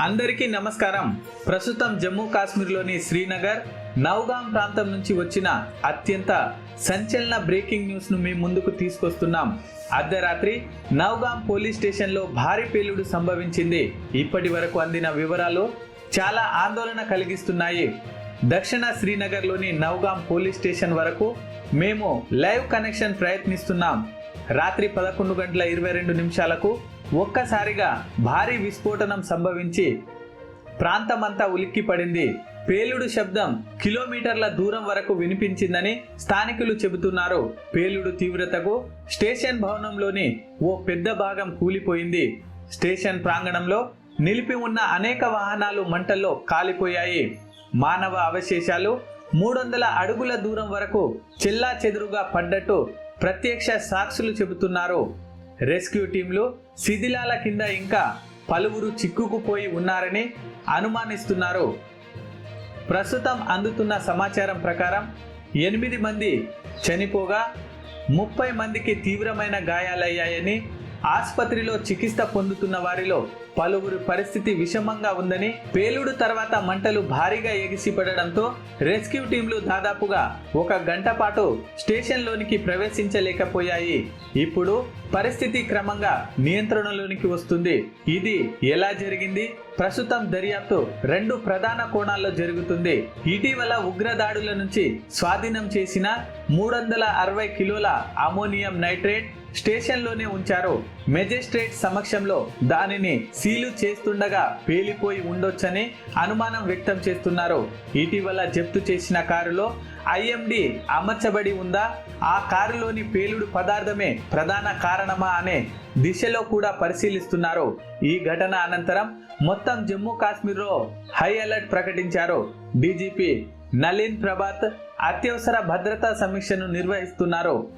అందరికీ నమస్కారం. ప్రస్తుతం జమ్మూ కాశ్మీర్లోని శ్రీనగర్ నౌగాం ప్రాంతం నుంచి వచ్చిన అత్యంత సంచలన బ్రేకింగ్ న్యూస్ను మీ ముందుకు తీసుకొస్తున్నాం. అర్ధరాత్రి నౌగాం పోలీస్ స్టేషన్లో భారీ పేలుడు సంభవించింది. ఇప్పటి వరకు అందిన వివరాలు చాలా ఆందోళన కలిగిస్తున్నాయి. దక్షిణ శ్రీనగర్లోని నౌగాం పోలీస్ స్టేషన్ వరకు మేము లైవ్ కనెక్షన్ ప్రయత్నిస్తున్నాం. రాత్రి పదకొండు గంటల ఇరవై రెండు నిమిషాలకు ఒక్కసారిగా భారీ విస్ఫోటనం సంభవించి ప్రాంతమంతా ఉలిక్కి పడింది పేలుడు శబ్దం కిలోమీటర్ల దూరం వరకు వినిపించిందని స్థానికులు చెబుతున్నారు. పేలుడు తీవ్రతకు స్టేషన్ భవనంలోని ఓ పెద్ద భాగం కూలిపోయింది. స్టేషన్ ప్రాంగణంలో నిలిపి ఉన్న అనేక వాహనాలు మంటల్లో కాలిపోయాయి. మానవ అవశేషాలు మూడు వందల అడుగుల దూరం వరకు చెల్లా చెదురుగా పడ్డట్టు ప్రత్యక్ష సాక్షులు చెబుతున్నారు. రెస్క్యూ టీంలు శిథిలాల కింద ఇంకా పలువురు చిక్కుకుపోయి ఉన్నారని అనుమానిస్తున్నారు. ప్రస్తుతం అందుతున్న సమాచారం ప్రకారం ఎనిమిది మంది చనిపోగా ముప్పై మందికి తీవ్రమైన గాయాలయ్యాయని ఆసుపత్రిలో చికిత్స పొందుతున్న వారిలో పలువురు పరిస్థితి విషమంగా ఉందని పేలుడు తర్వాత మంటలు భారీగా ఎగిసిపడడంతో రెస్క్యూ టీంలు దాదాపుగా ఒక గంట పాటు స్టేషన్లోనికి ప్రవేశించలేకపోయాయి. ఇప్పుడు పరిస్థితి క్రమంగా నియంత్రణలోనికి వస్తుంది. ఇది ఎలా జరిగింది? ప్రస్తుతం దర్యాప్తు రెండు ప్రధాన కోణాల్లో జరుగుతుంది. ఇటీవల ఉగ్రదాడుల నుంచి స్వాధీనం చేసిన మూడు వందల అరవై కిలోల అమోనియం నైట్రేట్ స్టేషన్లోనే ఉంచారు? మెజిస్ట్రేట్ సమక్షంలో దానిని సీలు చేస్తుండగా పేలిపోయి ఉండొచ్చని అనుమానం వ్యక్తం చేస్తున్నారు? ఇటీవల జప్తు చేసిన కారులో ఐఎండి అమర్చబడి ఉందా? ఆ కారులోని పేలుడు పదార్థమే ప్రధాన కారణమా అనే దిశలో కూడా పరిశీలిస్తున్నారు? ఈ ఘటన అనంతరం మొత్తం జమ్మూ కాశ్మీర్లో హై అలర్ట్ ప్రకటించారు? డీజీపీ నలీన్ ప్రభాత్ అత్యవసర భద్రతా సమీక్షను నిర్వహిస్తున్నారు?